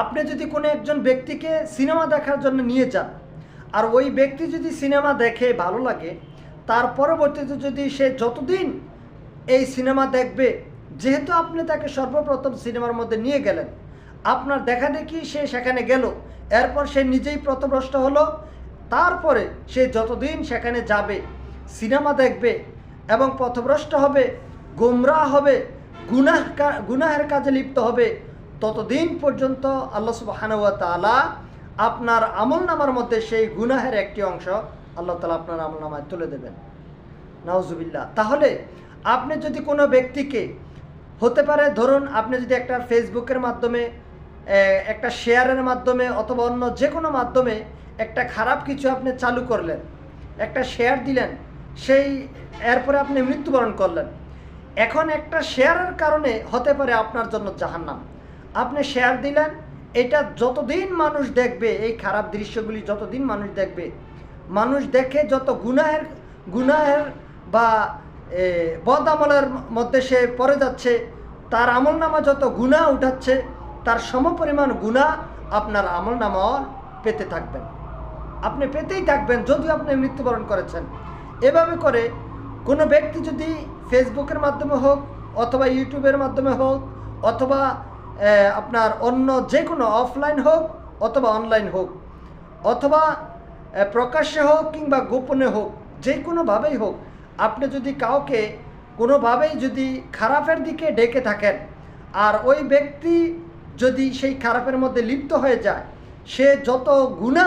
আপনি যদি কোনো একজন ব্যক্তিকে সিনেমা দেখার জন্য নিয়ে যান, আর ওই ব্যক্তি যদি সিনেমা দেখে ভালো লাগে, তার পরবর্তীতে যদি সে যতদিন এই সিনেমা দেখবে, যেহেতু আপনি তাকে সর্বপ্রথম সিনেমার মধ্যে নিয়ে গেলেন, আপনার দেখা দেখি সে সেখানে গেল, এরপর সে নিজেই প্রথমভ্রষ্ট হলো, তারপরে সে যতদিন সেখানে যাবে, সিনেমা দেখবে এবং পথভ্রষ্ট হবে গোমরা হবে, গুনাহ গুনাহের কাজে লিপ্ত হবে ততদিন পর্যন্ত আল্লাহ সুবাহানুয়া তালা আপনার আমল নামার মধ্যে সেই গুনাহের একটি অংশ আল্লাহ তালা আপনার আমল নামায় তুলে দেবেন। নাউজুবিল্লাহ। তাহলে আপনি যদি কোনো ব্যক্তিকে, হতে পারে ধরুন আপনি যদি একটা ফেসবুকের মাধ্যমে একটা শেয়ারের মাধ্যমে অথবা অন্য যে কোনো মাধ্যমে একটা খারাপ কিছু আপনি চালু করলেন, একটা শেয়ার দিলেন, সেই, এরপরে আপনি মৃত্যুবরণ করলেন। এখন একটা শেয়ারের কারণে হতে পারে আপনার জন্য জাহান্নাম। আপনি শেয়ার দিলেন, এটা যতদিন মানুষ দেখবে, এই খারাপ দৃশ্যগুলি যতদিন মানুষ দেখবে, মানুষ দেখে যত গুনাহের গুনাহের বা বদ আমলের মধ্যে সে পড়ে যাচ্ছে, তার আমল নামা যত গুণা উঠাচ্ছে, তার সমপরিমাণ গুণা আপনার আমল নামাও পেতে থাকবেন। আপনি পেতেই থাকবেন, যদিও আপনি মৃত্যুবরণ করেছেন। এভাবে করে কোনো ব্যক্তি যদি ফেসবুকের মাধ্যমে হোক, অথবা ইউটিউবের মাধ্যমে হোক, অথবা আপনার অন্য যে কোনো অফলাইন হোক অথবা অনলাইন হোক, অথবা প্রকাশ্যে হোক কিংবা গোপনে হোক যে কোনোভাবেই হোক, আপনি যদি কাউকে কোনোভাবেই যদি খারাপের দিকে ডেকে থাকেন, আর ওই ব্যক্তি যদি সেই খারাপের মধ্যে লিপ্ত হয়ে যায়, সে যত গুণা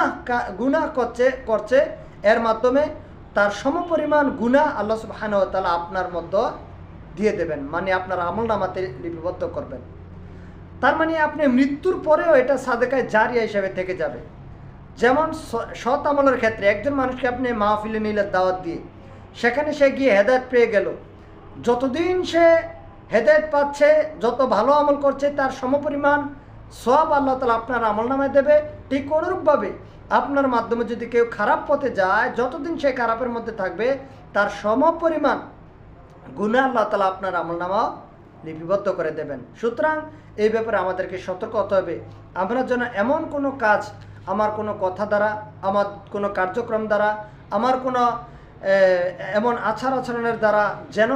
গুণা করছে করছে, এর মাধ্যমে তার সমপরিমাণ গুণা আল্লাহ তালা আপনার মধ্যে দিয়ে দেবেন মানে আপনার আমল নামাতে লিপিবদ্ধ করবেন। তার মানে আপনি মৃত্যুর পরেও এটা সাদেকায় জারিয়া হিসাবে থেকে যাবে। যেমন সৎ আমলের ক্ষেত্রে একজন মানুষকে আপনি মাহফিলে নিলে দাওয়াত দিয়ে, সেখানে সে গিয়ে হেদায়ত পেয়ে গেল। যতদিন সে হেদায়ত পাচ্ছে, যত ভালো আমল করছে, তার সমপরিমাণ সব আল্লাহ তালা আপনার আমল নামায় দেবে। ঠিক অনুরূপভাবে আপনার মাধ্যমে যদি কেউ খারাপ পথে যায়, যতদিন সে খারাপের মধ্যে থাকবে, তার সমপরিমাণ গুণা আল্লাহ তালা আপনার আমল নামা লিপিবদ্ধ করে দেবেন। সুতরাং এই ব্যাপারে আমাদেরকে সতর্ক হতে হবে। আমরা যেন এমন কোনো কাজ, আমার কোনো কথা দ্বারা, আমার কোনো কার্যক্রম দ্বারা, আমার কোনো এমন আচার আচরণের দ্বারা যেন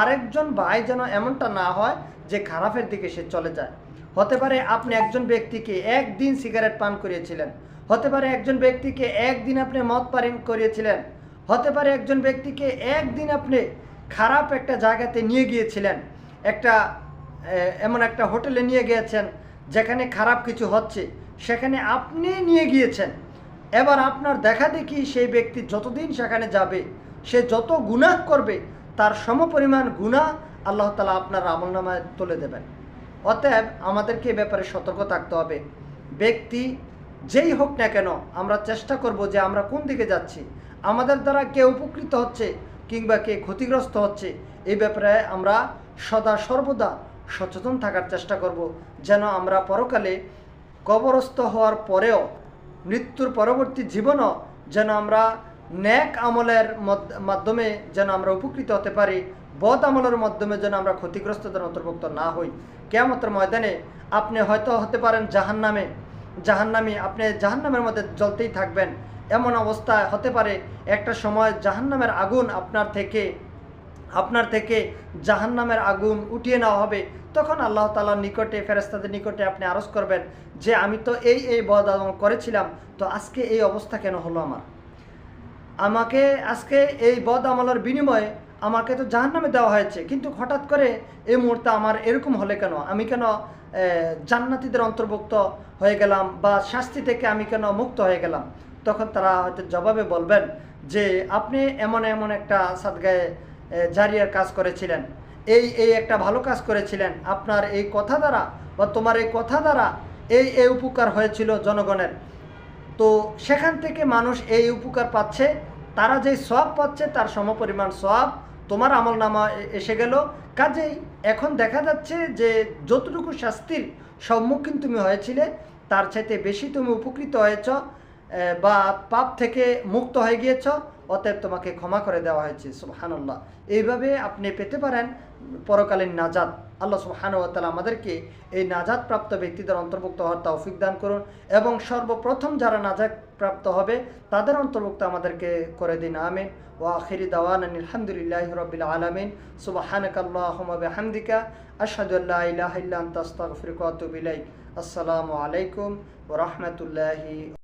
আরেকজন ভাই যেন এমনটা না হয় যে খারাপের দিকে সে চলে যায়। হতে পারে আপনি একজন ব্যক্তিকে একদিন সিগারেট পান করিয়েছিলেন। হতে পারে একজন ব্যক্তিকে একদিন আপনি মদ পান করিয়েছিলেন। হতে পারে একজন ব্যক্তিকে একদিন আপনি খারাপ একটা জায়গাতে নিয়ে গিয়েছিলেন। একটা এমন একটা হোটেলে নিয়ে গিয়েছেন, যেখানে খারাপ কিছু হচ্ছে, সেখানে আপনি নিয়ে গিয়েছেন। এবার আপনার দেখা দেখি সেই ব্যক্তি যতদিন সেখানে যাবে, সে যত গুনাহ করবে, তার সমপরিমাণ গুনাহ আল্লাহ তালা আপনার আমল নামায় তুলে দেবেন। অতএব আমাদেরকে এ ব্যাপারে সতর্ক থাকতে হবে। ব্যক্তি যেই হোক না কেন, আমরা চেষ্টা করব যে আমরা কোন দিকে যাচ্ছি। আমাদের দ্বারা কে উপকৃত হচ্ছে কিংবা কে ক্ষতিগ্রস্ত হচ্ছে এই ব্যাপারে আমরা সদা সর্বদা সচেতন থাকার চেষ্টা করব, যেন আমরা পরকালে কবরস্থ হওয়ার পরেও মৃত্যুর পরবর্তী জীবনও যেন আমরা ন্যাক আমলের মধ্য- মাধ্যমে যেন আমরা উপকৃত হতে পারি, বদ আমলের মাধ্যমে যেন আমরা ক্ষতিগ্রস্তদের অন্তর্ভুক্ত না হই। কেয়ামতের ময়দানে আপনি হয়তো হতে পারেন জাহান্নামে। জাহান্নামি, আপনি জাহান্নামের মধ্যে জ্বলতেই থাকবেন। এমন অবস্থা হতে পারে, একটা সময় জাহান্নামের আগুন আপনার থেকে আপনার থেকে জাহান্নামের আগুন উঠিয়ে নেওয়া হবে। তখন আল্লাহ তালার নিকটে ফেরেস্তাদের নিকটে আপনি আরজ করবেন যে, আমি তো এই এই বদ আমল করেছিলাম, তো আজকে এই অবস্থা কেন হলো আমার? আমাকে আজকে এই বদ আমলের বিনিময়ে আমাকে তো জাহান্নামে দেওয়া হয়েছে, কিন্তু হঠাৎ করে এই মুহূর্তে আমার এরকম হলে কেন? আমি কেন জান্নাতীদের অন্তর্ভুক্ত হয়ে গেলাম বা শাস্তি থেকে আমি কেন মুক্ত হয়ে গেলাম? তখন তারা হয়তো জবাবে বলবেন যে, আপনি এমন এমন একটা সাদগায়ে জারিয়ার কাজ করেছিলেন। এই এই একটা ভালো কাজ করেছিলেন। আপনার এই কথা দ্বারা বা তোমার এই কথা দ্বারা এই এই উপকার হয়েছিল জনগণের। তো সেখান থেকে মানুষ এই উপকার পাচ্ছে, তারা যেই সব পাচ্ছে তার সমপরিমাণ সব তোমার আমল নামা এসে গেল। কাজেই এখন দেখা যাচ্ছে যে যতটুকু শাস্তির সম্মুখীন তুমি হয়েছিলে, তার চাইতে বেশি তুমি উপকৃত হয়েছ বা পাপ থেকে মুক্ত হয়ে গিয়েছ, অতএব তোমাকে ক্ষমা করে দেওয়া হয়েছে। সুবহানাল্লাহ। এইভাবে আপনি পেতে পারেন পরকালীন নাজাদ আল্লাহ সুহানুয়াতালা আমাদেরকে এই নাজাদ প্রাপ্ত ব্যক্তিদের অন্তর্ভুক্ত হওয়ার তৌফিক দান করুন এবং সর্বপ্রথম যারা নাজাদ প্রাপ্ত হবে, তাদের অন্তর্ভুক্ত আমাদেরকে করে দিন, আমিন। ও আখিরি দাওয়ান আলহামদুলিল্লাহ রবিল আলমিন। সুবাহানক আল্লাহুম্মা বিহামদিকা। আশহাদু আল্লা ইলাহা আসসালামু আলাইকুম ওয়া রাহমাতুল্লাহি